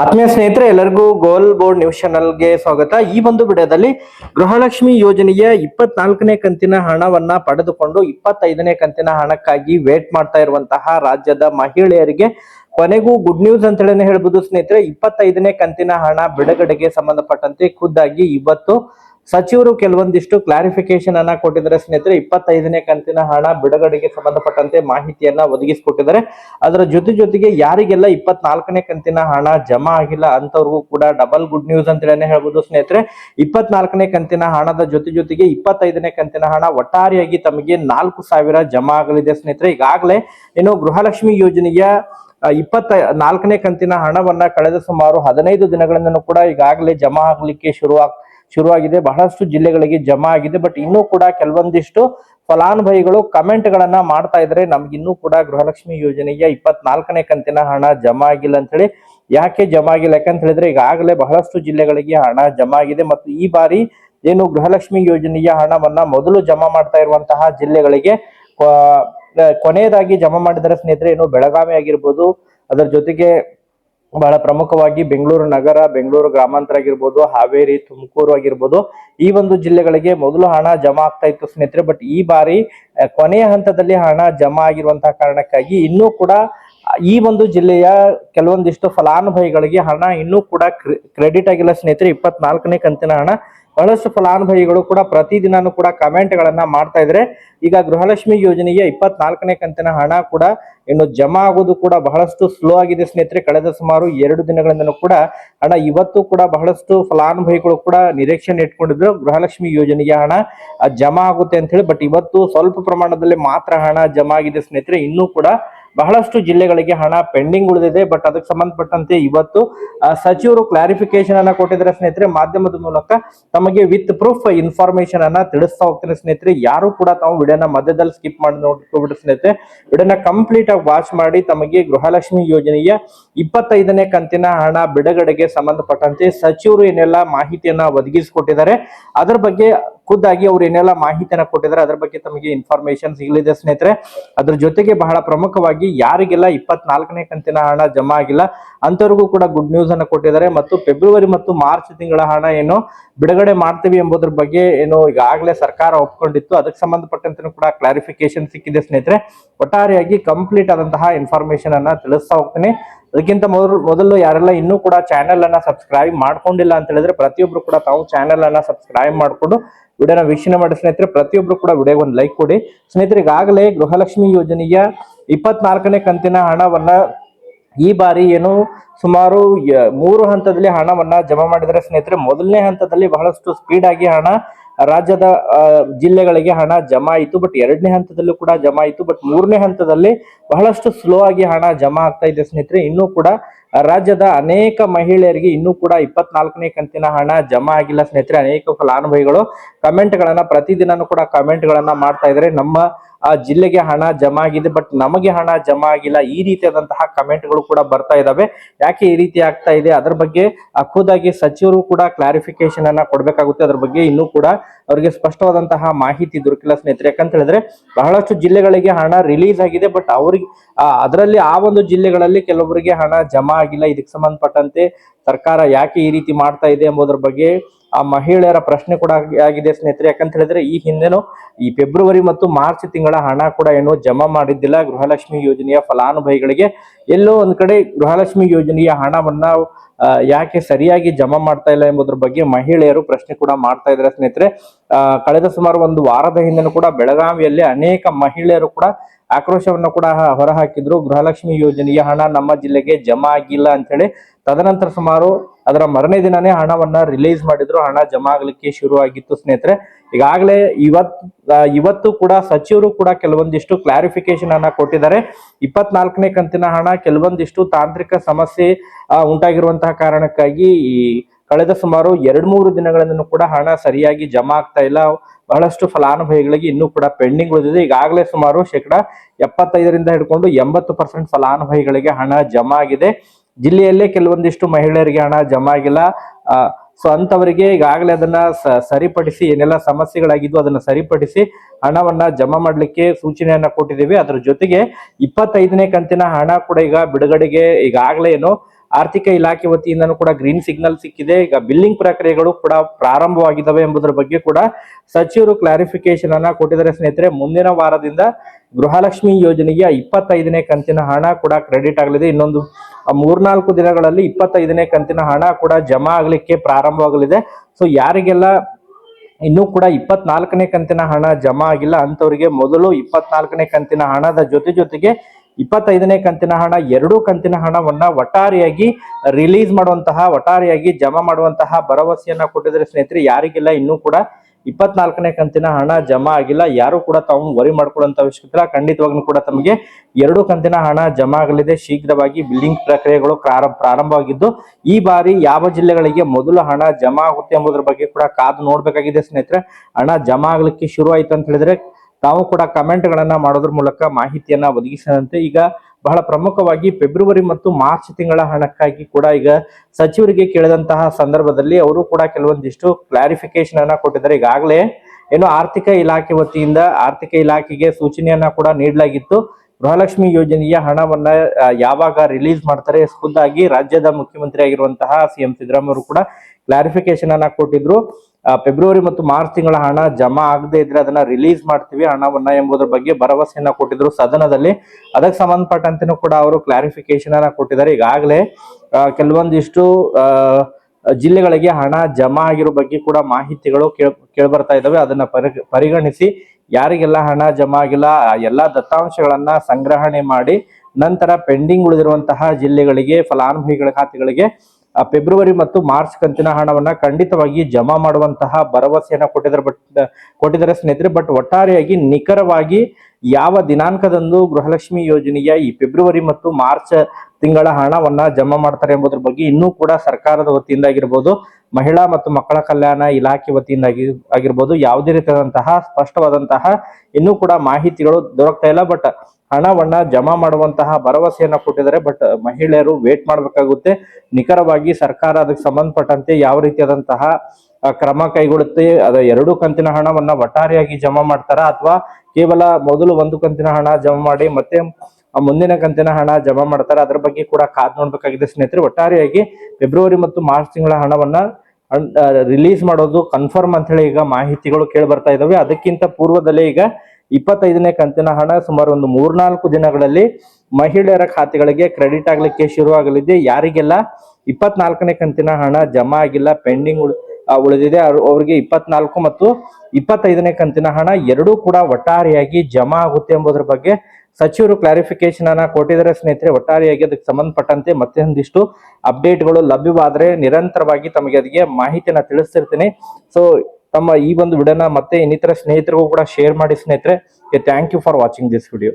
ಆತ್ಮೀಯ ಸ್ನೇಹಿತರೆ, ಎಲ್ಲರಿಗೂ ಗೋಲ್ ಬೋರ್ಡ್ ನ್ಯೂಸ್ ಚಾನಲ್ಗೆ ಸ್ವಾಗತ. ಈ ಒಂದು ವಿಡಿಯೋದಲ್ಲಿ ಗೃಹಲಕ್ಷ್ಮಿ ಯೋಜನೆಯ ಇಪ್ಪತ್ನಾಲ್ಕನೇ ಕಂತಿನ ಹಣವನ್ನ ಪಡೆದುಕೊಂಡು ಇಪ್ಪತ್ತೈದನೇ ಕಂತಿನ ಹಣಕ್ಕಾಗಿ ವೇಟ್ ಮಾಡ್ತಾ ಇರುವಂತಹ ರಾಜ್ಯದ ಮಹಿಳೆಯರಿಗೆ ಕೊನೆಗೂ ಗುಡ್ ನ್ಯೂಸ್ ಅಂತ ಹೇಳಿ ಹೇಳ್ಬೋದು ಸ್ನೇಹಿತರೆ. ಇಪ್ಪತ್ತೈದನೇ ಕಂತಿನ ಹಣ ಬಿಡುಗಡೆಗೆ ಸಂಬಂಧಪಟ್ಟಂತೆ ಖುದ್ದಾಗಿ ಇವತ್ತು ಸಚಿವರು ಕೆಲವೊಂದಿಷ್ಟು ಕ್ಲಾರಿಫಿಕೇಶನ್ ಅನ್ನ ಕೊಟ್ಟಿದ್ದಾರೆ. ಸ್ನೇಹಿತರೆ, ಇಪ್ಪತ್ತೈದನೇ ಕಂತಿನ ಹಣ ಬಿಡುಗಡೆಗೆ ಸಂಬಂಧಪಟ್ಟಂತೆ ಮಾಹಿತಿಯನ್ನ ಒದಗಿಸಿಕೊಟ್ಟಿದ್ದಾರೆ. ಅದರ ಜೊತೆ ಜೊತೆಗೆ ಯಾರಿಗೆಲ್ಲ ಇಪ್ಪತ್ನಾಲ್ಕನೇ ಕಂತಿನ ಹಣ ಜಮಾ ಆಗಿಲ್ಲ ಅಂತವ್ರಿಗೂ ಕೂಡ ಡಬಲ್ ಗುಡ್ ನ್ಯೂಸ್ ಅಂತ ಹೇಳಿ ಹೇಳ್ಬೋದು. ಸ್ನೇಹಿತರೆ, ಇಪ್ಪತ್ನಾಲ್ಕನೇ ಕಂತಿನ ಹಣದ ಜೊತೆ ಜೊತೆಗೆ ಇಪ್ಪತ್ತೈದನೇ ಕಂತಿನ ಹಣ ಒಟ್ಟಾರೆಯಾಗಿ ತಮಗೆ ನಾಲ್ಕು ಸಾವಿರ ಜಮಾ ಆಗಲಿದೆ. ಸ್ನೇಹಿತರೆ, ಈಗಾಗಲೇ ಏನು ಗೃಹಲಕ್ಷ್ಮಿ ಯೋಜನೆಯ ಇಪ್ಪತ್ತ ನಾಲ್ಕನೇ ಕಂತಿನ ಹಣವನ್ನ ಕಳೆದ ಸುಮಾರು ಹದಿನೈದು ದಿನಗಳಿಂದನೂ ಕೂಡ ಈಗಾಗಲೇ ಜಮಾ ಆಗ್ಲಿಕ್ಕೆ ಶುರು ಆಗ್ ಶುರುವಾಗಿದೆ. ಬಹಳಷ್ಟು ಜಿಲ್ಲೆಗಳಿಗೆ ಜಮಾ ಆಗಿದೆ. ಬಟ್ ಇನ್ನೂ ಕೂಡ ಕೆಲವೊಂದಿಷ್ಟು ಫಲಾನುಭವಿಗಳು ಕಮೆಂಟ್ ಗಳನ್ನ ಮಾಡ್ತಾ ಇದ್ರೆ ನಮ್ಗೆ ಇನ್ನೂ ಕೂಡ ಗೃಹಲಕ್ಷ್ಮಿ ಯೋಜನೆಯ ಇಪ್ಪತ್ನಾಲ್ಕನೇ ಕಂತಿನ ಹಣ ಜಮಾ ಆಗಿಲ್ಲ ಅಂತ ಹೇಳಿ. ಯಾಕೆ ಜಮಾ ಆಗಿಲ್ಲ? ಯಾಕಂತ ಹೇಳಿದ್ರೆ ಈಗಾಗಲೇ ಬಹಳಷ್ಟು ಜಿಲ್ಲೆಗಳಿಗೆ ಹಣ ಜಮಾ ಆಗಿದೆ. ಮತ್ತು ಈ ಬಾರಿ ಏನು ಗೃಹಲಕ್ಷ್ಮಿ ಯೋಜನೆಯ ಹಣವನ್ನ ಮೊದಲು ಜಮಾ ಮಾಡ್ತಾ ಇರುವಂತಹ ಜಿಲ್ಲೆಗಳಿಗೆ ಕೊನೆಯದಾಗಿ ಜಮಾ ಮಾಡಿದರೆ ಸ್ನೇಹಿತರೆ, ಏನು ಬೆಳಗಾವಿ ಆಗಿರ್ಬೋದು, ಅದರ ಜೊತೆಗೆ ಬಹಳ ಪ್ರಮುಖವಾಗಿ ಬೆಂಗಳೂರು ನಗರ, ಬೆಂಗಳೂರು ಗ್ರಾಮಾಂತರ ಆಗಿರ್ಬೋದು ಹಾವೇರಿ, ತುಮಕೂರು ಆಗಿರ್ಬೋದು, ಈ ಒಂದು ಜಿಲ್ಲೆಗಳಿಗೆ ಮೊದಲು ಹಣ ಜಮಾ ಆಗ್ತಾ ಇತ್ತು ಸ್ನೇಹಿತರೆ. ಬಟ್ ಈ ಬಾರಿ ಕೊನೆಯ ಹಂತದಲ್ಲಿ ಹಣ ಜಮಾ ಆಗಿರುವಂತಹ ಕಾರಣಕ್ಕಾಗಿ ಇನ್ನೂ ಕೂಡ ಈ ಒಂದು ಜಿಲ್ಲೆಯ ಕೆಲವೊಂದಿಷ್ಟು ಫಲಾನುಭವಿಗಳಿಗೆ ಹಣ ಇನ್ನೂ ಕೂಡ ಕ್ರೆಡಿಟ್ ಆಗಿಲ್ಲ ಸ್ನೇಹಿತರೆ. ಇಪ್ಪತ್ನಾಲ್ಕನೇ ಕಂತಿನ ಹಣ ಬಹಳಷ್ಟು ಫಲಾನುಭವಿಗಳು ಕೂಡ ಪ್ರತಿದಿನಾನು ಕೂಡ ಕಮೆಂಟ್ ಗಳನ್ನ ಮಾಡ್ತಾ ಇದ್ರೆ, ಈಗ ಗೃಹಲಕ್ಷ್ಮಿ ಯೋಜನೆಯ ಇಪ್ಪತ್ನಾಲ್ಕನೇ ಕಂತಿನ ಹಣ ಕೂಡ ಇನ್ನು ಜಮಾ ಆಗೋದು ಕೂಡ ಬಹಳಷ್ಟು ಸ್ಲೋ ಆಗಿದೆ ಸ್ನೇಹಿತರೆ. ಕಳೆದ ಸುಮಾರು ಎರಡು ದಿನಗಳಿಂದನೂ ಕೂಡ ಹಣ ಇವತ್ತು ಕೂಡ ಬಹಳಷ್ಟು ಫಲಾನುಭವಿಗಳು ಕೂಡ ನಿರೀಕ್ಷೆಯನ್ನು ಇಟ್ಕೊಂಡಿದ್ರು, ಗೃಹಲಕ್ಷ್ಮಿ ಯೋಜನೆಯ ಹಣ ಜಮಾ ಆಗುತ್ತೆ ಅಂತ ಹೇಳಿ. ಬಟ್ ಇವತ್ತು ಸ್ವಲ್ಪ ಪ್ರಮಾಣದಲ್ಲಿ ಮಾತ್ರ ಹಣ ಜಮಾ ಆಗಿದೆ ಸ್ನೇಹಿತರೆ. ಇನ್ನೂ ಕೂಡ ಬಹಳಷ್ಟು ಜಿಲ್ಲೆಗಳಿಗೆ ಹಣ ಪೆಂಡಿಂಗ್ ಉಳಿದಿದೆ, ಬಟ್ ಅದಕ್ಕೆ ಸಂಬಂಧಪಟ್ಟಂತೆ ಇವತ್ತು ಸಚಿವರು ಕ್ಲಾರಿಫಿಕೇಶನ್ ಅನ್ನ ಕೊಟ್ಟಿದ್ದಾರೆ ಸ್ನೇಹಿತರೆ. ಮಾಧ್ಯಮದ ಮೂಲಕ ತಮಗೆ ವಿತ್ ಪ್ರೂಫ್ ಇನ್ಫಾರ್ಮೇಶನ್ ಅನ್ನ ತಿಳಿಸ್ತಾ ಹೋಗ್ತಾರೆ ಸ್ನೇಹಿತರೆ. ಯಾರು ಕೂಡ ತಾವು ವಿಡಿಯೋನ ಮಧ್ಯದಲ್ಲಿ ಸ್ಕಿಪ್ ಮಾಡಿ ನೋಡ್ಕೊಬಿಟ್ರೆ ಸ್ನೇಹಿತರೆ. ವಿಡಿಯೋನ ಕಂಪ್ಲೀಟ್ ಆಗಿ ವಾಚ್ ಮಾಡಿ ತಮಗೆ ಗೃಹಲಕ್ಷ್ಮಿ ಯೋಜನೆಯ ಇಪ್ಪತ್ತೈದನೇ ಕಂತಿನ ಹಣ ಬಿಡುಗಡೆಗೆ ಸಂಬಂಧಪಟ್ಟಂತೆ ಸಚಿವರು ಏನೆಲ್ಲ ಮಾಹಿತಿಯನ್ನ ಒದಗಿಸಿಕೊಟ್ಟಿದ್ದಾರೆ. ಅದರ ಬಗ್ಗೆ ಖುದ್ದಾಗಿ ಅವ್ರು ಏನೆಲ್ಲ ಮಾಹಿತಿಯನ್ನ ಕೊಟ್ಟಿದ್ದಾರೆ ಅದರ ಬಗ್ಗೆ ತಮಗೆ ಇನ್ಫಾರ್ಮೇಶನ್ ಸಿಗಲಿದೆ ಸ್ನೇಹಿತರೆ. ಅದ್ರ ಜೊತೆಗೆ ಬಹಳ ಪ್ರಮುಖವಾಗಿ ಯಾರಿಗೆಲ್ಲ ಇಪ್ಪತ್ನಾಲ್ಕನೇ ಕಂತಿನ ಹಣ ಜಮಾ ಆಗಿಲ್ಲ ಅಂತವ್ರಿಗೂ ಕೂಡ ಗುಡ್ ನ್ಯೂಸ್ ಅನ್ನ ಕೊಟ್ಟಿದ್ದಾರೆ. ಮತ್ತು ಫೆಬ್ರವರಿ ಮತ್ತು ಮಾರ್ಚ್ ತಿಂಗಳ ಹಣ ಏನು ಬಿಡುಗಡೆ ಮಾಡ್ತೀವಿ ಎಂಬುದ್ರ ಬಗ್ಗೆ ಏನು ಈಗಾಗಲೇ ಸರ್ಕಾರ ಒಪ್ಕೊಂಡಿತ್ತು. ಅದಕ್ಕೆ ಸಂಬಂಧಪಟ್ಟಂತೆ ಕೂಡ ಕ್ಲಾರಿಫಿಕೇಶನ್ ಸಿಕ್ಕಿದೆ ಸ್ನೇಹಿತರೆ. ಒಟ್ಟಾರೆಯಾಗಿ ಕಂಪ್ಲೀಟ್ ಆದಂತಹ ಇನ್ಫಾರ್ಮೇಶನ್ ಅನ್ನ ತಿಳಿಸ್ತಾ ಹೋಗ್ತೀನಿ. ಅದಕ್ಕಿಂತ ಮೊದಲು ಮೊದಲು ಯಾರೆಲ್ಲ ಇನ್ನೂ ಕೂಡ ಚಾನೆಲ್ ಅನ್ನ ಸಬ್ಸ್ಕ್ರೈಬ್ ಮಾಡ್ಕೊಂಡಿಲ್ಲ ಅಂತ ಹೇಳಿದ್ರೆ ಪ್ರತಿಯೊಬ್ರು ಕೂಡ ತಾವು ಚಾನೆಲ್ ಅನ್ನ ಸಬ್ಸ್ಕ್ರೈಬ್ ಮಾಡಿಕೊಂಡು ವಿಡಿಯೋನ ವೀಕ್ಷಣೆ ಮಾಡಿ ಸ್ನೇಹಿತರೆ, ಪ್ರತಿಯೊಬ್ರು ಕೂಡ ವಿಡಿಯೋಗೆ ಒಂದು ಲೈಕ್ ಕೊಡಿ. ಸ್ನೇಹಿತರೆ, ಈಗಾಗಲೇ ಗೃಹಲಕ್ಷ್ಮಿ ಯೋಜನೆಯ ಇಪ್ಪತ್ನಾಲ್ಕನೇ ಕಂತಿನ ಹಣವನ್ನ ಈ ಬಾರಿ ಏನು ಸುಮಾರು ಮೂರು ಹಂತದಲ್ಲಿ ಹಣವನ್ನ ಜಮಾ ಮಾಡಿದರೆ ಸ್ನೇಹಿತರೆ, ಮೊದಲನೇ ಹಂತದಲ್ಲಿ ಬಹಳಷ್ಟು ಸ್ಪೀಡ್ ಆಗಿ ಹಣ ರಾಜ್ಯದ ಜಿಲ್ಲೆಗಳಿಗೆ ಹಣ ಜಮಾ ಆಯಿತು ಬಟ್ ಎರಡನೇ ಹಂತದಲ್ಲೂ ಕೂಡ ಜಮಾ ಆಯಿತು ಬಟ್ ಮೂರನೇ ಹಂತದಲ್ಲಿ ಬಹಳಷ್ಟು ಸ್ಲೋ ಆಗಿ ಹಣ ಜಮಾ ಆಗ್ತಾ ಇದೆ ಸ್ನೇಹಿತರೆ. ಇನ್ನೂ ಕೂಡ ರಾಜ್ಯದ ಅನೇಕ ಮಹಿಳೆಯರಿಗೆ ಇನ್ನೂ ಕೂಡ ಇಪ್ಪತ್ನಾಲ್ಕನೇ ಕಂತಿನ ಹಣ ಜಮಾ ಆಗಿಲ್ಲ ಸ್ನೇಹಿತರೆ. ಅನೇಕ ಫಲಾನುಭವಿಗಳು ಕಮೆಂಟ್ ಗಳನ್ನ ಪ್ರತಿದಿನನೂ ಕೂಡ ಕಮೆಂಟ್ ಗಳನ್ನ ಮಾಡ್ತಾ ಇದ್ದಾರೆ. ನಮ್ಮ, ಆ, ಜಿಲ್ಲೆಗೆ ಹಣ ಜಮಾ ಆಗಿದೆ ಬಟ್ ನಮಗೆ ಹಣ ಜಮಾ ಆಗಿಲ್ಲ. ಈ ರೀತಿಯಾದಂತಹ ಕಮೆಂಟ್ಗಳು ಕೂಡ ಬರ್ತಾ ಇದಾವೆ ಯಾಕೆ ಈ ರೀತಿ ಆಗ್ತಾ ಇದೆ? ಅದ್ರ ಬಗ್ಗೆ ಖುದ್ದಾಗಿ ಸಚಿವರು ಕೂಡ ಕ್ಲಾರಿಫಿಕೇಶನ್ ಅನ್ನ ಕೊಡ್ಬೇಕಾಗುತ್ತೆ. ಅದ್ರ ಬಗ್ಗೆ ಇನ್ನೂ ಕೂಡ ಅವರಿಗೆ ಸ್ಪಷ್ಟವಾದಂತಹ ಮಾಹಿತಿ ದೊರಕಿಲ್ಲ ಸ್ನೇಹಿತರೆ. ಯಾಕಂತ ಹೇಳಿದ್ರೆ, ಬಹಳಷ್ಟು ಜಿಲ್ಲೆಗಳಿಗೆ ಹಣ ರಿಲೀಸ್ ಆಗಿದೆ ಬಟ್ ಅವ್ರಿಗೆ ಅದರಲ್ಲಿ ಆ ಒಂದು ಜಿಲ್ಲೆಗಳಲ್ಲಿ ಕೆಲವರಿಗೆ ಹಣ ಜಮಾ ಆಗಿಲ್ಲ, ಇದಕ್ಕೆ ಸಂಬಂಧಪಟ್ಟಂತೆ ಸರ್ಕಾರ ಯಾಕೆ ಈ ರೀತಿ ಮಾಡ್ತಾ ಇದೆ ಎಂಬುದರ ಬಗ್ಗೆ ಆ ಮಹಿಳೆಯರ ಪ್ರಶ್ನೆ ಕೂಡ ಆಗಿದೆ ಸ್ನೇಹಿತರೆ. ಯಾಕಂತ ಹೇಳಿದ್ರೆ ಈ ಹಿಂದೆನೂ ಈ ಫೆಬ್ರವರಿ ಮತ್ತು ಮಾರ್ಚ್ ತಿಂಗಳ ಹಣ ಕೂಡ ಏನು ಜಮಾ ಮಾಡಿದ್ದಿಲ್ಲ. ಗೃಹಲಕ್ಷ್ಮಿ ಯೋಜನೆಯ ಫಲಾನುಭವಿಗಳಿಗೆ ಎಲ್ಲೋ ಒಂದ್ ಕಡೆ ಗೃಹಲಕ್ಷ್ಮಿ ಯೋಜನೆಯ ಹಣವನ್ನ ಯಾಕೆ ಸರಿಯಾಗಿ ಜಮಾ ಮಾಡ್ತಾ ಇಲ್ಲ ಎಂಬುದ್ರ ಬಗ್ಗೆ ಮಹಿಳೆಯರು ಪ್ರಶ್ನೆ ಕೂಡ ಮಾಡ್ತಾ ಇದ್ದಾರೆ ಸ್ನೇಹಿತರೆ. ಕಳೆದ ಸುಮಾರು ಒಂದು ವಾರದ ಹಿಂದೆನೂ ಕೂಡ ಬೆಳಗಾವಿಯಲ್ಲಿ ಅನೇಕ ಮಹಿಳೆಯರು ಕೂಡ ಆಕ್ರೋಶವನ್ನು ಕೂಡ ಹೊರಹಾಕಿದ್ರು. ಗೃಹಲಕ್ಷ್ಮಿ ಯೋಜನೆಯ ಹಣ ನಮ್ಮ ಜಿಲ್ಲೆಗೆ ಜಮಾ ಆಗಿಲ್ಲ ಅಂತ ಹೇಳಿ ತದನಂತರ ಸುಮಾರು ಅದರ ಮರನೇ ದಿನನೇ ಹಣವನ್ನ ರಿಲೀಸ್ ಮಾಡಿದ್ರು. ಹಣ ಜಮಾ ಆಗ್ಲಿಕ್ಕೆ ಶುರು ಆಗಿತ್ತು ಸ್ನೇಹಿತರೆ. ಈಗಾಗಲೇ ಇವತ್ ಇವತ್ತು ಕೂಡ ಸಚಿವರು ಕೂಡ ಕೆಲವೊಂದಿಷ್ಟು ಕ್ಲಾರಿಫಿಕೇಶನ್ ಅನ್ನ ಕೊಟ್ಟಿದ್ದಾರೆ. ಇಪ್ಪತ್ನಾಲ್ಕನೇ ಕಂತಿನ ಹಣ, ಕೆಲವೊಂದಿಷ್ಟು ತಾಂತ್ರಿಕ ಸಮಸ್ಯೆ ಆ, ಉಂಟಾಗಿರುವಂತಹ ಕಾರಣಕ್ಕಾಗಿ ಈ ಕಳೆದ ಸುಮಾರು ಎರಡು ಮೂರು ದಿನಗಳಿಂದನೂ ಕೂಡ ಹಣ ಸರಿಯಾಗಿ ಜಮಾ ಆಗ್ತಾ ಇಲ್ಲ. ಬಹಳಷ್ಟು ಫಲಾನುಭವಿಗಳಿಗೆ ಇನ್ನೂ ಕೂಡ ಪೆಂಡಿಂಗ್ ಉಳಿದಿದೆ. ಈಗಾಗಲೇ ಸುಮಾರು ಶೇಕಡ ಎಪ್ಪತ್ತೈದರಿಂದ ಹಿಡ್ಕೊಂಡು ಎಂಬತ್ತು ಪರ್ಸೆಂಟ್ ಫಲಾನುಭವಿಗಳಿಗೆ ಹಣ ಜಮಾ ಆಗಿದೆ. ಜಿಲ್ಲೆಯಲ್ಲೇ ಕೆಲವೊಂದಿಷ್ಟು ಮಹಿಳೆಯರಿಗೆ ಹಣ ಜಮಾ ಆಗಿಲ್ಲ. ಸೊ ಅಂತವರಿಗೆ ಈಗಾಗಲೇ ಅದನ್ನ ಸರಿಪಡಿಸಿ ಏನೆಲ್ಲ ಸಮಸ್ಯೆಗಳಾಗಿದ್ದು ಅದನ್ನ ಸರಿಪಡಿಸಿ ಹಣವನ್ನ ಜಮಾ ಮಾಡಲಿಕ್ಕೆ ಸೂಚನೆಯನ್ನ ಕೊಟ್ಟಿದ್ದೀವಿ. ಅದರ ಜೊತೆಗೆ ಇಪ್ಪತ್ತೈದನೇ ಕಂತಿನ ಹಣ ಕೂಡ ಈಗ ಬಿಡುಗಡೆಗೆ ಈಗಾಗಲೇ ಏನು ಆರ್ಥಿಕ ಇಲಾಖೆ ವತಿಯಿಂದನೂ ಕೂಡ ಗ್ರೀನ್ ಸಿಗ್ನಲ್ ಸಿಕ್ಕಿದೆ. ಈಗ ಬಿಲ್ಲಿಂಗ್ ಪ್ರಕ್ರಿಯೆಗಳು ಕೂಡ ಪ್ರಾರಂಭವಾಗಿದ್ದಾವೆ ಎಂಬುದರ ಬಗ್ಗೆ ಕೂಡ ಸಚಿವರು ಕ್ಲಾರಿಫಿಕೇಶನ್ ಅನ್ನ ಕೊಟ್ಟಿದ್ದಾರೆ. ಸ್ನೇಹಿತರೆ, ಮುಂದಿನ ವಾರದಿಂದ ಗೃಹಲಕ್ಷ್ಮಿ ಯೋಜನೆಗೆ ಇಪ್ಪತ್ತೈದನೇ ಕಂತಿನ ಹಣ ಕೂಡ ಕ್ರೆಡಿಟ್ ಆಗಲಿದೆ. ಇನ್ನೊಂದು ಮೂರ್ನಾಲ್ಕು ದಿನಗಳಲ್ಲಿ ಇಪ್ಪತ್ತೈದನೇ ಕಂತಿನ ಹಣ ಕೂಡ ಜಮಾ ಆಗಲಿಕ್ಕೆ ಪ್ರಾರಂಭವಾಗಲಿದೆ. ಸೊ ಯಾರಿಗೆಲ್ಲ ಇನ್ನೂ ಕೂಡ ಇಪ್ಪತ್ನಾಲ್ಕನೇ ಕಂತಿನ ಹಣ ಜಮಾ ಆಗಿಲ್ಲ ಅಂತವರಿಗೆ ಮೊದಲು ಇಪ್ಪತ್ನಾಲ್ಕನೇ ಕಂತಿನ ಹಣದ ಜೊತೆ ಜೊತೆಗೆ ಇಪ್ಪತ್ತೈದನೇ ಕಂತಿನ ಹಣ, ಎರಡೂ ಕಂತಿನ ಹಣವನ್ನ ಒಟ್ಟಾರೆಯಾಗಿ ರಿಲೀಸ್ ಮಾಡುವಂತಹ, ಒಟ್ಟಾರೆಯಾಗಿ ಜಮಾ ಮಾಡುವಂತಹ ಭರವಸೆಯನ್ನ ಕೊಟ್ಟಿದ್ರೆ ಸ್ನೇಹಿತರೆ. ಯಾರಿಗಿಲ್ಲ, ಇನ್ನೂ ಕೂಡ ಇಪ್ಪತ್ನಾಲ್ಕನೇ ಕಂತಿನ ಹಣ ಜಮಾ ಆಗಿಲ್ಲ. ಯಾರು ಕೂಡ ತಾವು ವರಿ ಮಾಡ್ಕೊಳ್ಳುವಂತ ಅವಶ್ಯಕತೆ ಖಂಡಿತವಾಗ್ಲೂ ಕೂಡ ತಮಗೆ ಎರಡು ಕಂತಿನ ಹಣ ಜಮಾ ಆಗಲಿದೆ. ಶೀಘ್ರವಾಗಿ ಬಿಲ್ಲಿಂಗ್ ಪ್ರಕ್ರಿಯೆಗಳು ಪ್ರಾರಂಭ ಪ್ರಾರಂಭವಾಗಿದ್ದು, ಈ ಬಾರಿ ಯಾವ ಜಿಲ್ಲೆಗಳಿಗೆ ಮೊದಲು ಹಣ ಜಮಾ ಆಗುತ್ತೆ ಎಂಬುದರ ಬಗ್ಗೆ ಕೂಡ ಕಾದು ನೋಡ್ಬೇಕಾಗಿದೆ ಸ್ನೇಹಿತರೆ. ಹಣ ಜಮಾ ಆಗ್ಲಿಕ್ಕೆ ಶುರು ಅಂತ ಹೇಳಿದ್ರೆ ತಾವು ಕೂಡ ಕಮೆಂಟ್ ಗಳನ್ನ ಮಾಡೋದ್ರ ಮೂಲಕ ಮಾಹಿತಿಯನ್ನ ಒದಗಿಸಿದಂತೆ ಈಗ ಬಹಳ ಪ್ರಮುಖವಾಗಿ ಫೆಬ್ರವರಿ ಮತ್ತು ಮಾರ್ಚ್ ತಿಂಗಳ ಹಣಕ್ಕಾಗಿ ಕೂಡ ಈಗ ಸಚಿವರಿಗೆ ಕೇಳಿದಂತಹ ಸಂದರ್ಭದಲ್ಲಿ ಅವರು ಕೂಡ ಕೆಲವೊಂದಿಷ್ಟು ಕ್ಲಾರಿಫಿಕೇಶನ್ ಅನ್ನ ಕೊಟ್ಟಿದ್ದಾರೆ. ಈಗಾಗಲೇ ಏನು ಆರ್ಥಿಕ ಇಲಾಖೆ ವತಿಯಿಂದ ಆರ್ಥಿಕ ಇಲಾಖೆಗೆ ಸೂಚನೆಯನ್ನ ಕೂಡ ನೀಡಲಾಗಿತ್ತು. ಗೃಹಲಕ್ಷ್ಮಿ ಯೋಜನೆಯ ಹಣವನ್ನ ಯಾವಾಗ ರಿಲೀಸ್ ಮಾಡ್ತಾರೆ ಖುದ್ದಾಗಿ ರಾಜ್ಯದ ಮುಖ್ಯಮಂತ್ರಿ ಆಗಿರುವಂತಹ ಸಿಎಂ ಸಿದ್ದರಾಮಯ್ಯ ಕೂಡ ಕ್ಲಾರಿಫಿಕೇಶನ್ ಅನ್ನ ಕೊಟ್ಟಿದ್ರು. ಫೆಬ್ರವರಿ ಮತ್ತು ಮಾರ್ಚ್ ತಿಂಗಳ ಹಣ ಜಮಾ ಆಗದೆ ಇದ್ರೆ ಅದನ್ನ ರಿಲೀಸ್ ಮಾಡ್ತೀವಿ, ಹಣವನ್ನ ಎಂಬುದರ ಬಗ್ಗೆ ಭರವಸೆಯನ್ನ ಕೊಟ್ಟಿದ್ರು ಸದನದಲ್ಲಿ. ಅದಕ್ಕೆ ಸಂಬಂಧಪಟ್ಟಂತೆನೂ ಕೂಡ ಅವರು ಕ್ಲಾರಿಫಿಕೇಶನ್ ಅನ್ನ ಕೊಟ್ಟಿದ್ದಾರೆ. ಈಗಾಗಲೇ ಕೆಲವೊಂದಿಷ್ಟು ಜಿಲ್ಲೆಗಳಿಗೆ ಹಣ ಜಮಾ ಆಗಿರೋ ಬಗ್ಗೆ ಕೂಡ ಮಾಹಿತಿಗಳು ಕೇಳ್ ಬರ್ತಾ ಇದಾವೆ ಅದನ್ನ ಪರಿ- ಪರಿಗಣಿಸಿ ಯಾರಿಗೆಲ್ಲ ಹಣ ಜಮಾ ಆಗಿಲ್ಲ ಎಲ್ಲಾ ದತ್ತಾಂಶಗಳನ್ನ ಸಂಗ್ರಹಣೆ ಮಾಡಿ ನಂತರ ಪೆಂಡಿಂಗ್ ಉಳಿದಿರುವಂತಹ ಜಿಲ್ಲೆಗಳಿಗೆ, ಫಲಾನುಭವಿಗಳ ಖಾತೆಗಳಿಗೆ ಫೆಬ್ರವರಿ ಮತ್ತು ಮಾರ್ಚ್ ಕಂತಿನ ಹಣವನ್ನ ಖಂಡಿತವಾಗಿ ಜಮಾ ಮಾಡುವಂತಹ ಭರವಸೆಯನ್ನ ಕೊಟ್ಟಿದ್ದಾರೆ ಬಟ್ ಕೊಟ್ಟಿದ್ದಾರೆ ಸ್ನೇಹಿತರೆ. ಬಟ್ ಒಟ್ಟಾರೆಯಾಗಿ ನಿಖರವಾಗಿ ಯಾವ ದಿನಾಂಕದಂದು ಗೃಹಲಕ್ಷ್ಮಿ ಯೋಜನೆಯ ಈ ಫೆಬ್ರವರಿ ಮತ್ತು ಮಾರ್ಚ್ ತಿಂಗಳ ಹಣವನ್ನ ಜಮಾ ಮಾಡ್ತಾರೆ ಎಂಬುದ್ರ ಬಗ್ಗೆ ಇನ್ನೂ ಕೂಡ ಸರ್ಕಾರದ ವತಿಯಿಂದ ಆಗಿರ್ಬೋದು, ಮಹಿಳಾ ಮತ್ತು ಮಕ್ಕಳ ಕಲ್ಯಾಣ ಇಲಾಖೆ ವತಿಯಿಂದ ಆಗಿರ್ಬೋದು, ಯಾವುದೇ ರೀತಿಯಾದಂತಹ ಸ್ಪಷ್ಟವಾದಂತಹ ಇನ್ನೂ ಕೂಡ ಮಾಹಿತಿಗಳು ದೊರಕ್ತಾ ಇಲ್ಲ. ಬಟ್ ಹಣವನ್ನ ಜಮಾ ಮಾಡುವಂತಹ ಭರವಸೆಯನ್ನ ಕೊಟ್ಟಿದ್ದಾರೆ. ಬಟ್ ಮಹಿಳೆಯರು ವೇಟ್ ಮಾಡಬೇಕಾಗುತ್ತೆ. ನಿಖರವಾಗಿ ಸರ್ಕಾರ ಅದಕ್ಕೆ ಸಂಬಂಧಪಟ್ಟಂತೆ ಯಾವ ರೀತಿಯಾದಂತಹ ಕ್ರಮ ಕೈಗೊಳ್ಳುತ್ತೆ, ಅದ ಎರಡು ಕಂತಿನ ಹಣವನ್ನ ಒಟ್ಟಾರೆಯಾಗಿ ಜಮಾ ಮಾಡ್ತಾರ ಅಥವಾ ಕೇವಲ ಮೊದಲು ಒಂದು ಕಂತಿನ ಹಣ ಜಮಾ ಮಾಡಿ ಮತ್ತೆ ಮುಂದಿನ ಕಂತಿನ ಹಣ ಜಮಾ ಮಾಡ್ತಾರೆ ಅದರ ಬಗ್ಗೆ ಕೂಡ ಕಾದ್ ನೋಡ್ಬೇಕಾಗಿದೆ ಸ್ನೇಹಿತರೆ. ಒಟ್ಟಾರೆಯಾಗಿ ಫೆಬ್ರವರಿ ಮತ್ತು ಮಾರ್ಚ್ ತಿಂಗಳ ಹಣವನ್ನ ರಿಲೀಸ್ ಮಾಡೋದು ಕನ್ಫರ್ಮ್ ಅಂತ ಹೇಳಿ ಈಗ ಮಾಹಿತಿಗಳು ಕೇಳಿ ಬರ್ತಾ ಇದಾವೆ. ಅದಕ್ಕಿಂತ ಪೂರ್ವದಲ್ಲೇ ಈಗ ಇಪ್ಪತ್ತೈದನೇ ಕಂತಿನ ಹಣ ಸುಮಾರು ಒಂದು ಮೂರ್ನಾಲ್ಕು ದಿನಗಳಲ್ಲಿ ಮಹಿಳೆಯರ ಖಾತೆಗಳಿಗೆ ಕ್ರೆಡಿಟ್ ಆಗ್ಲಿಕ್ಕೆ ಶುರುವಾಗಲಿದೆ. ಯಾರಿಗೆಲ್ಲ ಇಪ್ಪತ್ನಾಲ್ಕನೇ ಕಂತಿನ ಹಣ ಜಮಾ ಆಗಿಲ್ಲ, ಪೆಂಡಿಂಗ್ ಉಳಿದಿದೆ ಅವರಿಗೆ ಇಪ್ಪತ್ನಾಲ್ಕು ಮತ್ತು ಇಪ್ಪತ್ತೈದನೇ ಕಂತಿನ ಹಣ ಎರಡೂ ಕೂಡ ಒಟ್ಟಾರೆಯಾಗಿ ಜಮಾ ಆಗುತ್ತೆ ಎಂಬುದರ ಬಗ್ಗೆ ಸಚಿವರು ಕ್ಲಾರಿಫಿಕೇಶನ್ ಅನ್ನ ಕೊಟ್ಟಿದ್ದಾರೆ. ಸ್ನೇಹಿತರೆ, ಒಟ್ಟಾರೆಯಾಗಿ ಅದಕ್ಕೆ ಸಂಬಂಧಪಟ್ಟಂತೆ ಮತ್ತೊಂದಿಷ್ಟು ಅಪ್ಡೇಟ್ಗಳು ಲಭ್ಯವಾದರೆ ನಿರಂತರವಾಗಿ ತಮಗೆ ಅದಕ್ಕೆ ಮಾಹಿತಿಯನ್ನ ತಿಳಿಸ್ತಿರ್ತೀನಿ. ಸೊ ತಮ್ಮ ಈ ಒಂದು ವಿಡಿಯೋನ ಮತ್ತೆ ಇನ್ನಿತರ ಸ್ನೇಹಿತರಿಗೂ ಕೂಡ ಶೇರ್ ಮಾಡಿ ಸ್ನೇಹಿತರೆ thank you for watching this video